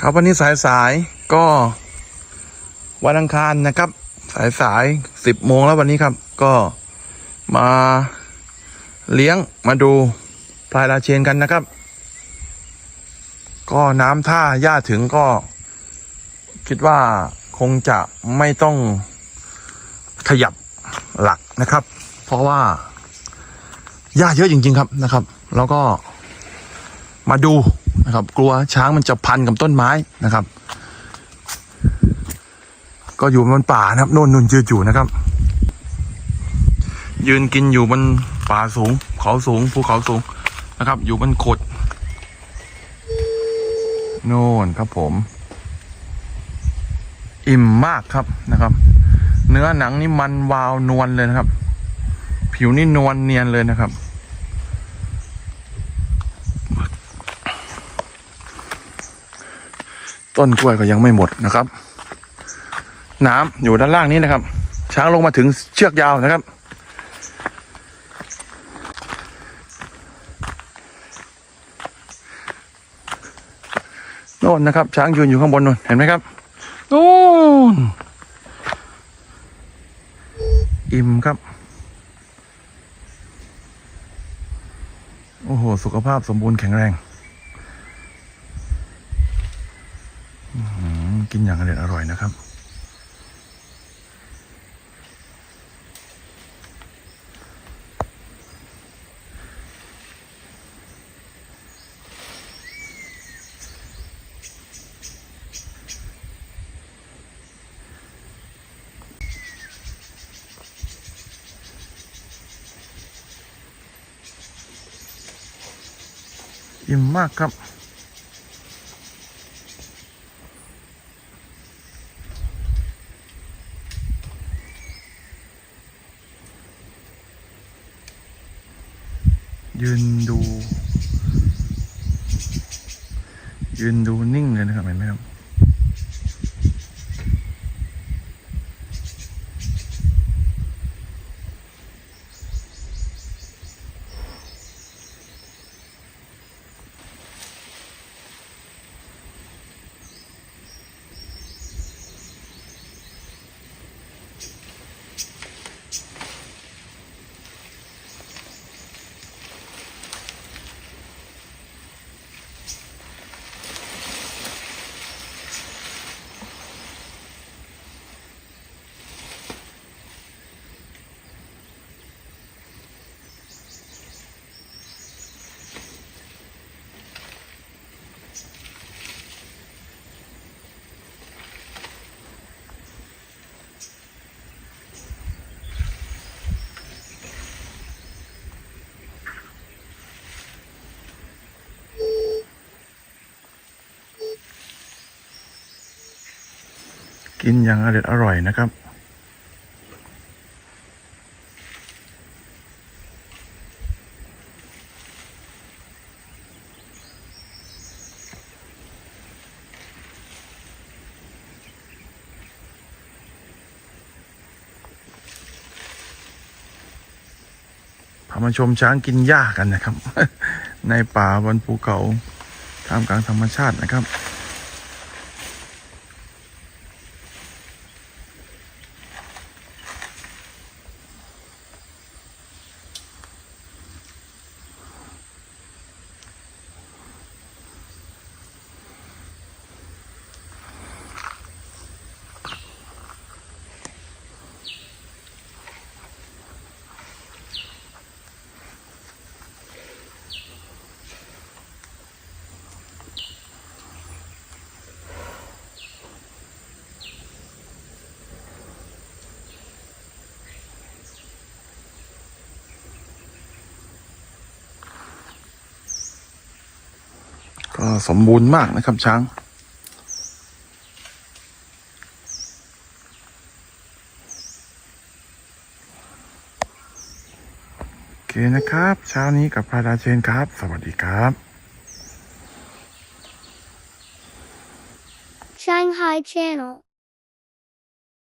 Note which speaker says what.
Speaker 1: ครับวันนี้สายสายก็วันอังคารนะครับ สายสายสิบโมงแล้ววันนี้ครับ ก็มาเลี้ยงมาดูพลายราเชนกันนะครับ ก็น้ำท่าย่าถึงก็ คิดว่าคงจะไม่ต้องขยับหลักนะครับ เพราะว่าหญ้าเยอะจริง ๆ ครับนะครับ แล้วก็มาดู นะครับ กลัวช้างมันจะพันกับต้นไม้นะครับ ก็อยู่บนป่านะครับโน่นนุ่นยืดอยู่นะครับ ยืนกินอยู่บนป่าสูง เขาสูงภูเขาสูงนะครับ อยู่บนโขดโน่นครับผม อิ่มมากครับนะครับ เนื้อหนังนี่มันวาวนวลเลยนะครับ ผิวนี่นวลเนียนเลยนะครับ ต้นกล้วยก็ยังไม่หมดนะครับ น้ำอยู่ด้านล่างนี้นะครับ ช้างลงมาถึงเชือกยาวนะครับ โน่นนะครับ ช้างยืนอยู่ข้างบนนู่นเห็นไหมครับโน่นอิ่มครับ โอ้โห สุขภาพสมบูรณ์แข็งแรง อืม กินอย่างอร่อยอร่อยนะครับ อิ่มมากครับ ยืนดู ยืนดูนิ่งเลยนะครับเห็นไหมครับ กินอย่างอร่อยอร่อยนะครับ พามาชมช้างกินหญ้ากันนะครับ ในป่าบนภูเขาท่ามกลางธรรมชาตินะครับ ก็สมบูรณ์มากนะครับช้าง โอเคนะครับ เช้านี้กับพาราเชนครับ สวัสดีครับ
Speaker 2: Shanghai Channel